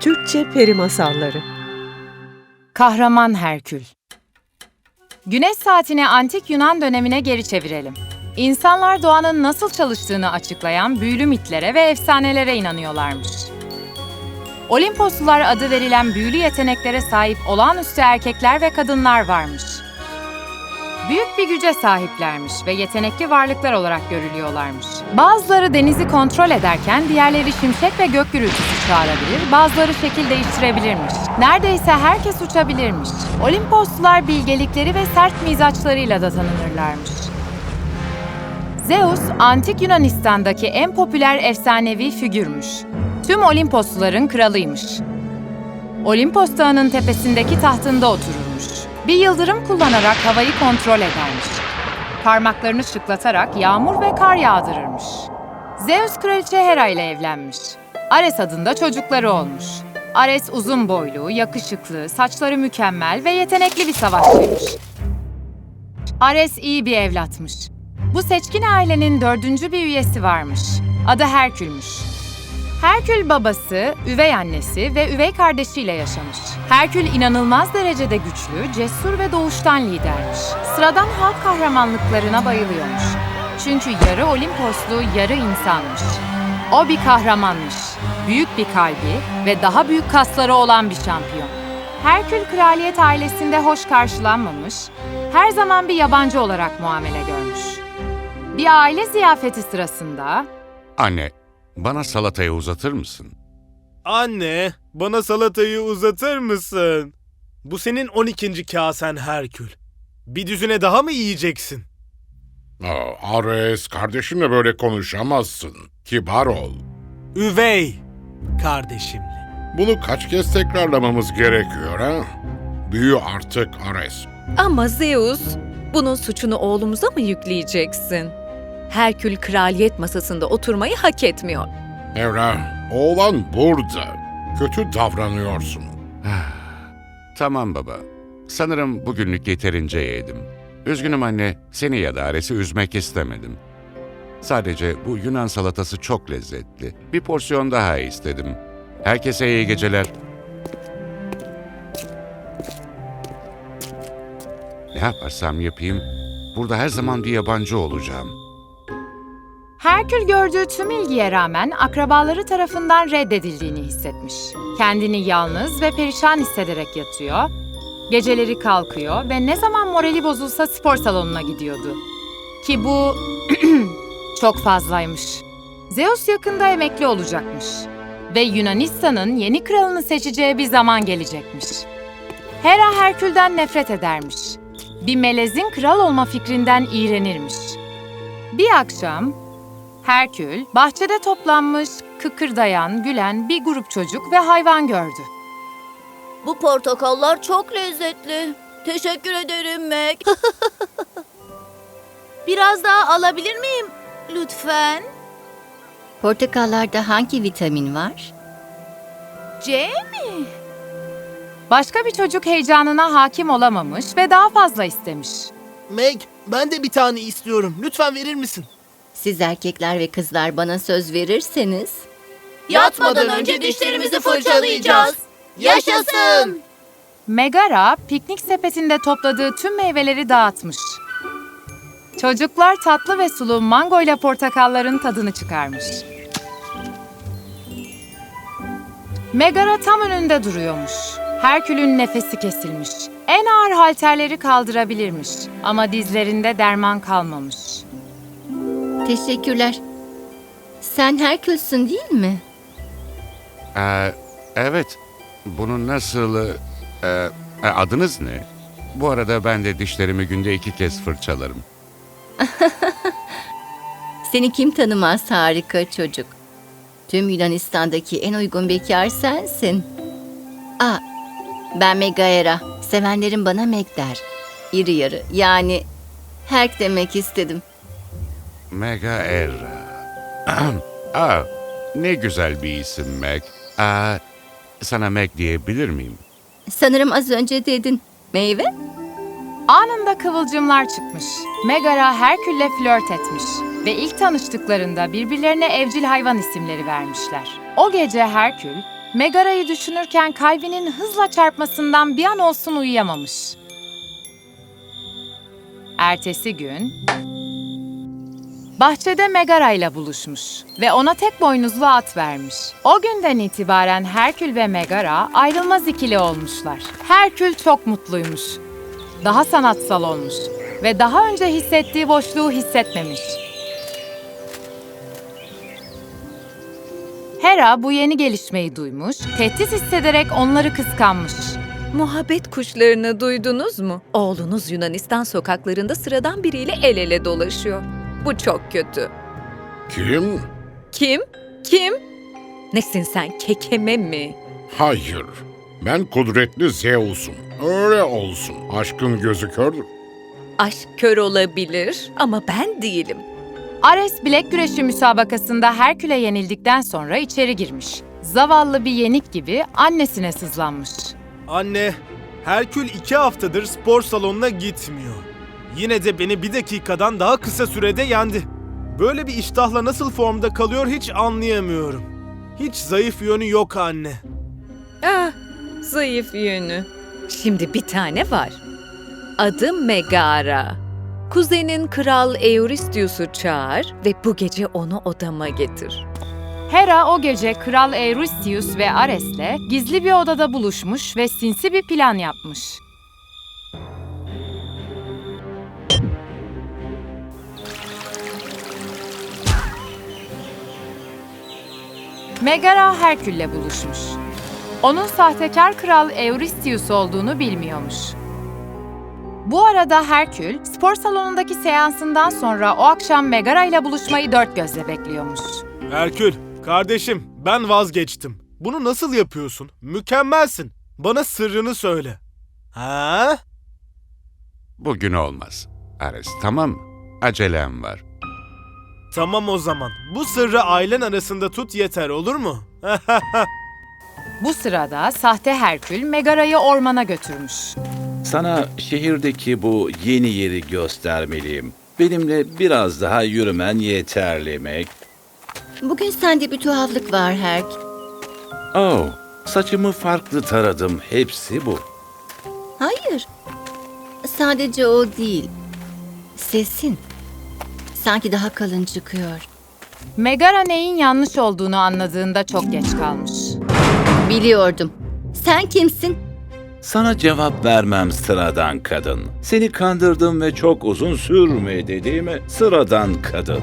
Türkçe Peri Masalları Kahraman Herkül Güneş saatini antik Yunan dönemine geri çevirelim. İnsanlar doğanın nasıl çalıştığını açıklayan büyülü mitlere ve efsanelere inanıyorlarmış. Olimposlular adı verilen büyülü yeteneklere sahip olağanüstü erkekler ve kadınlar varmış. Büyük bir güce sahiplermiş ve yetenekli varlıklar olarak görülüyorlarmış. Bazıları denizi kontrol ederken diğerleri şimşek ve gök gürültüsü çağırabilir, bazıları şekil değiştirebilirmiş. Neredeyse herkes uçabilirmiş. Olimposlular bilgelikleri ve sert mizaçlarıyla da tanınırlarmış. Zeus, antik Yunanistan'daki en popüler efsanevi figürmüş. Tüm Olimposluların kralıymış. Olimpos Dağı'nın tepesindeki tahtında otururmuş. Bir yıldırım kullanarak havayı kontrol edermiş. Parmaklarını şıklatarak yağmur ve kar yağdırırmış. Zeus kraliçe Hera ile evlenmiş. Ares adında çocukları olmuş. Ares uzun boylu, yakışıklı, saçları mükemmel ve yetenekli bir savaşçıymış. Ares iyi bir evlatmış. Bu seçkin ailenin dördüncü bir üyesi varmış. Adı Herkül'müş. Herkül babası, üvey annesi ve üvey kardeşiyle yaşamış. Herkül inanılmaz derecede güçlü, cesur ve doğuştan lidermiş. Sıradan halk kahramanlıklarına bayılıyormuş. Çünkü yarı Olimposlu, yarı insanmış. O bir kahramanmış. Büyük bir kalbi ve daha büyük kasları olan bir şampiyon. Herkül kraliyet ailesinde hoş karşılanmamış, her zaman bir yabancı olarak muamele görmüş. Bir aile ziyafeti sırasında Anne, bana salatayı uzatır mısın? Anne, bana salatayı uzatır mısın? Bu senin 12. kasen Herkül. Bir düzüne daha mı yiyeceksin? Aa, Ares, kardeşinle böyle konuşamazsın. Kibar ol. Üvey kardeşimle. Bunu kaç kez tekrarlamamız gerekiyor ha? Büyü artık Ares. Ama Zeus, bunun suçunu oğlumuza mı yükleyeceksin? Herkül kraliyet masasında oturmayı hak etmiyor. Evra, oğlan burada. Kötü davranıyorsun. Tamam baba. Sanırım bugünlük yeterince yedim. Üzgünüm anne, seni ya da Ares'i üzmek istemedim. Sadece bu Yunan salatası çok lezzetli. Bir porsiyon daha istedim. Herkese iyi geceler. Ne yaparsam yapayım, burada her zaman bir yabancı olacağım. Herkül gördüğü tüm ilgiye rağmen akrabaları tarafından reddedildiğini hissetmiş. Kendini yalnız ve perişan hissederek yatıyor, geceleri kalkıyor ve ne zaman morali bozulsa spor salonuna gidiyordu. Ki bu çok fazlaymış. Zeus yakında emekli olacakmış ve Yunanistan'ın yeni kralını seçeceği bir zaman gelecekmiş. Hera Herkül'den nefret edermiş. Bir melezin kral olma fikrinden iğrenirmiş. Bir akşam Herkül, bahçede toplanmış, kıkırdayan, gülen bir grup çocuk ve hayvan gördü. Bu portakallar çok lezzetli. Teşekkür ederim Meg. Biraz daha alabilir miyim? Lütfen. Portakallarda hangi vitamin var? C mi? Başka bir çocuk heyecanına hakim olamamış ve daha fazla istemiş. Meg, ben de bir tane istiyorum. Lütfen verir misin? Siz erkekler ve kızlar bana söz verirseniz Yatmadan önce dişlerimizi fırçalayacağız. Yaşasın. Megara, piknik sepetinde topladığı tüm meyveleri dağıtmış. Çocuklar tatlı ve sulu mango ile portakalların tadını çıkarmış. Megara tam önünde duruyormuş. Herkül'ün nefesi kesilmiş. En ağır halterleri kaldırabilirmiş ama dizlerinde derman kalmamış. Teşekkürler. Sen Herkülsün değil mi? Ee, evet, bunun nasıl... e, e, adınız ne? Bu arada ben de dişlerimi günde iki kez fırçalarım. Seni kim tanımaz harika çocuk. Tüm Yunanistan'daki en uygun bekar sensin. Aa, ben Megaera. Sevenlerim bana Meg der. İri yarı yani Herk demek istedim. Mega Era. Aa, ne güzel bir isim Meg. Aa, sana Meg diyebilir miyim? Sanırım az önce dedin. Meyve? Anında kıvılcımlar çıkmış. Megara Herkül'le flört etmiş ve ilk tanıştıklarında birbirlerine evcil hayvan isimleri vermişler. O gece Herkül, Megara'yı düşünürken kalbinin hızla çarpmasından bir an olsun uyuyamamış. Ertesi gün bahçede Megara ile buluşmuş ve ona tek boynuzlu at vermiş. O günden itibaren Herkül ve Megara ayrılmaz ikili olmuşlar. Herkül çok mutluymuş. Daha sanatsal olmuş ve daha önce hissettiği boşluğu hissetmemiş. Hera bu yeni gelişmeyi duymuş, tehdit hissederek onları kıskanmış. Muhabbet kuşlarını duydunuz mu? Oğlunuz Yunanistan sokaklarında sıradan biriyle el ele dolaşıyor. Bu çok kötü. Kim? Kim? Kim? Nesin sen kekeme mi? Hayır. Ben kudretli Zeus'um. Öyle olsun. Aşkın gözü kördür. Aşk kör olabilir ama ben değilim. Ares bilek güreşi müsabakasında Herkül'e yenildikten sonra içeri girmiş. Zavallı bir yenik gibi annesine sızlanmış. Anne, Herkül iki haftadır spor salonuna gitmiyor. Yine de beni bir dakikadan daha kısa sürede yendi. Böyle bir iştahla nasıl formda kalıyor hiç anlayamıyorum. Hiç zayıf yönü yok anne. Ah, zayıf yönü. Şimdi bir tane var. Adı Megara. Kuzenin Kral Euristius'u çağır ve bu gece onu odama getir. Hera o gece Kral Eurystheus ve Ares'le gizli bir odada buluşmuş ve sinsi bir plan yapmış. Megara Herkül'le buluşmuş. Onun sahtekar kral Eurystheus olduğunu bilmiyormuş. Bu arada Herkül, spor salonundaki seansından sonra o akşam Megara ile buluşmayı dört gözle bekliyormuş. Herkül, kardeşim ben vazgeçtim. Bunu nasıl yapıyorsun? Mükemmelsin. Bana sırrını söyle. Ha? Bugün olmaz. Ares tamam mı? Acelem var. Tamam o zaman. Bu sırrı ailen arasında tut yeter olur mu? Bu sırada sahte Herkül Megara'yı ormana götürmüş. Sana şehirdeki bu yeni yeri göstermeliyim. Benimle biraz daha yürümen yeterli Meg. Bugün sende bir tuhaflık var Herk. Oh, saçımı farklı taradım. Hepsi bu. Hayır. Sadece o değil. Sesin. Sanki daha kalın çıkıyor. Megara neyin yanlış olduğunu anladığında çok geç kalmış. Biliyordum. Sen kimsin? Sana cevap vermem sıradan kadın. Seni kandırdım ve çok uzun sürmedi değil mi? Sıradan kadın.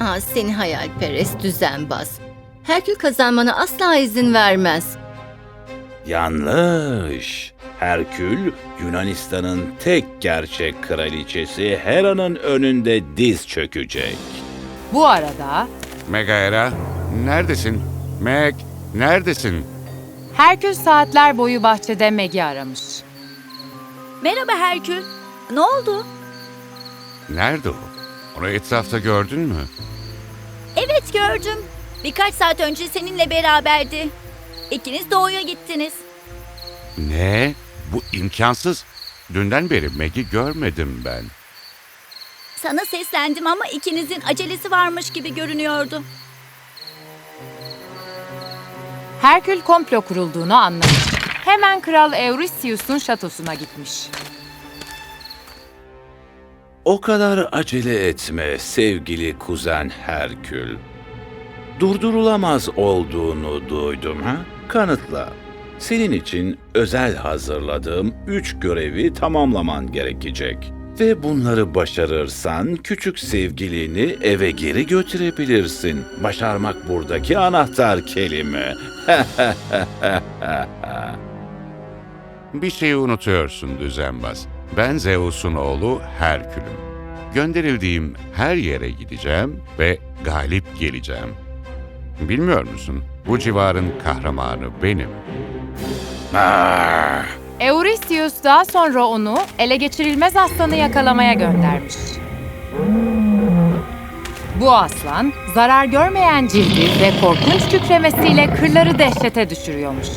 Aa, seni hayalperest düzenbaz. Herkül kazanmana asla izin vermez. Yanlış. Herkül, Yunanistan'ın tek gerçek kraliçesi Hera'nın önünde diz çökecek. Bu arada Megaera, neredesin? Meg, neredesin? Herkül saatler boyu bahçede Meg'i aramış. Merhaba Herkül. Ne oldu? Nerede o? Onu etrafta gördün mü? Evet gördüm. Birkaç saat önce seninle beraberdi. İkiniz doğuya gittiniz. Ne? Bu imkansız. Dünden beri Meg'i görmedim ben. Sana seslendim ama ikinizin acelesi varmış gibi görünüyordu. Herkül komplo kurulduğunu anlamış. Hemen Kral Eurystheus'un şatosuna gitmiş. O kadar acele etme sevgili kuzen Herkül. Durdurulamaz olduğunu duydum ha? Kanıtla. Senin için özel hazırladığım üç görevi tamamlaman gerekecek. Ve bunları başarırsan küçük sevgilini eve geri götürebilirsin. Başarmak buradaki anahtar kelime. Bir şeyi unutuyorsun düzenbaz. Ben Zeus'un oğlu Herkül'üm. Gönderildiğim her yere gideceğim ve galip geleceğim. Bilmiyor musun? Bu civarın kahramanı benim. Ah! Eurystheus daha sonra onu ele geçirilmez aslanı yakalamaya göndermiş. Bu aslan zarar görmeyen cildi ve korkunç kükremesiyle kırları dehşete düşürüyormuş.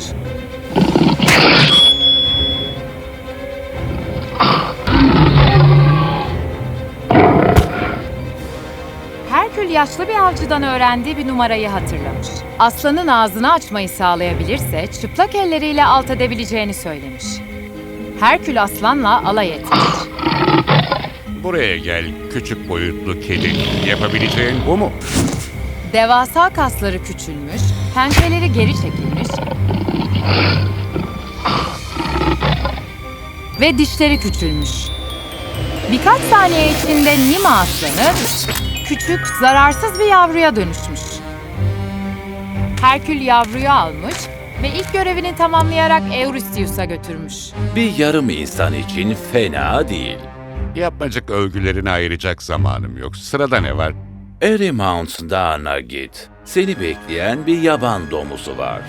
Herkül yaşlı bir avcıdan öğrendiği bir numarayı hatırlamış. Aslanın ağzını açmayı sağlayabilirse çıplak elleriyle alt edebileceğini söylemiş. Herkül aslanla alay etmiş. Buraya gel küçük boyutlu kedi. Yapabileceğin bu mu? Devasa kasları küçülmüş, pençeleri geri çekilmiş ve dişleri küçülmüş. Birkaç saniye içinde Nima aslanı küçük, zararsız bir yavruya dönüşmüş. Herkül yavruyu almış ve ilk görevini tamamlayarak Eurystheus'a götürmüş. Bir yarım insan için fena değil. Yapmacık övgülerini ayıracak zamanım yok. Sırada ne var? Erimount Dağı'na git. Seni bekleyen bir yaban domuzu var.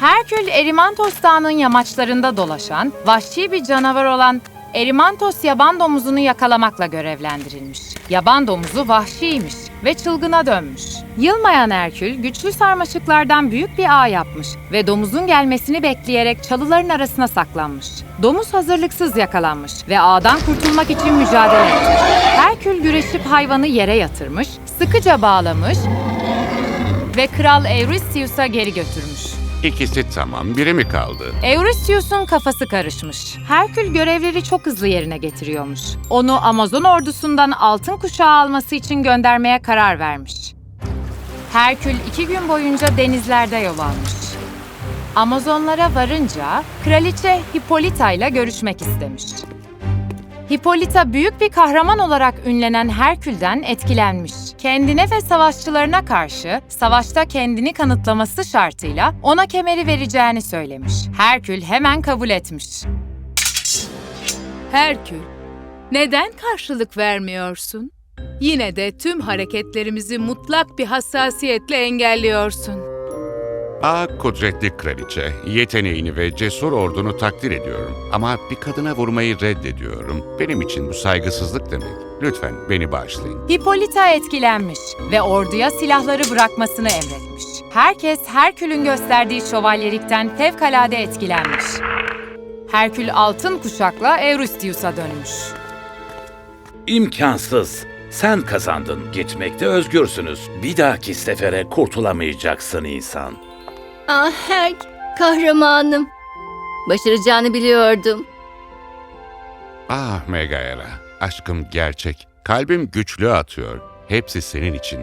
Herkül Erimantos Dağı'nın yamaçlarında dolaşan, vahşi bir canavar olan Erimantos yaban domuzunu yakalamakla görevlendirilmiş. Yaban domuzu vahşiymiş ve çılgına dönmüş. Yılmayan Herkül güçlü sarmaşıklardan büyük bir ağ yapmış ve domuzun gelmesini bekleyerek çalıların arasına saklanmış. Domuz hazırlıksız yakalanmış ve ağdan kurtulmak için mücadele etmiş. Herkül güreşip hayvanı yere yatırmış, sıkıca bağlamış ve Kral Eurystheus'a geri götürmüş. İkisi tamam, biri mi kaldı? Eurystheus'un kafası karışmış. Herkül görevleri çok hızlı yerine getiriyormuş. Onu Amazon ordusundan altın kuşağı alması için göndermeye karar vermiş. Herkül iki gün boyunca denizlerde yol almış. Amazonlara varınca kraliçe Hippolyta ile görüşmek istemiş. Hippolyta büyük bir kahraman olarak ünlenen Herkül'den etkilenmiş. Kendine ve savaşçılarına karşı savaşta kendini kanıtlaması şartıyla ona kemeri vereceğini söylemiş. Herkül hemen kabul etmiş. Herkül, neden karşılık vermiyorsun? Yine de tüm hareketlerimizi mutlak bir hassasiyetle engelliyorsun. Ah kudretli kraliçe, yeteneğini ve cesur ordunu takdir ediyorum. Ama bir kadına vurmayı reddediyorum. Benim için bu saygısızlık demek. Lütfen beni bağışlayın. Hippolyta etkilenmiş ve orduya silahları bırakmasını emretmiş. Herkes Herkül'ün gösterdiği şövalyelikten fevkalade etkilenmiş. Herkül altın kuşakla Eurystheus'a dönmüş. İmkansız. Sen kazandın. Gitmekte özgürsünüz. Bir dahaki sefere kurtulamayacaksın insan. Ah Herk, kahramanım. Başaracağını biliyordum. Ah Megaera, aşkım gerçek. Kalbim güçlü atıyor. Hepsi senin için.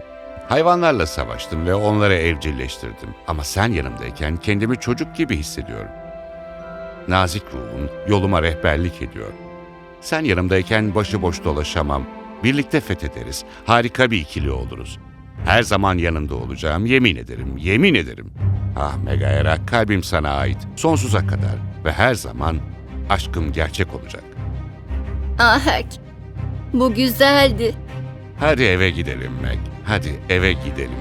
Hayvanlarla savaştım ve onları evcilleştirdim. Ama sen yanımdayken kendimi çocuk gibi hissediyorum. Nazik ruhun yoluma rehberlik ediyor. Sen yanımdayken başıboş dolaşamam. Birlikte fethederiz. Harika bir ikili oluruz. Her zaman yanında olacağım. Yemin ederim, yemin ederim. Ah Megaera, kalbim sana ait. Sonsuza kadar ve her zaman aşkım gerçek olacak. Ah Herk, bu güzeldi. Hadi eve gidelim Meg. Hadi eve gidelim.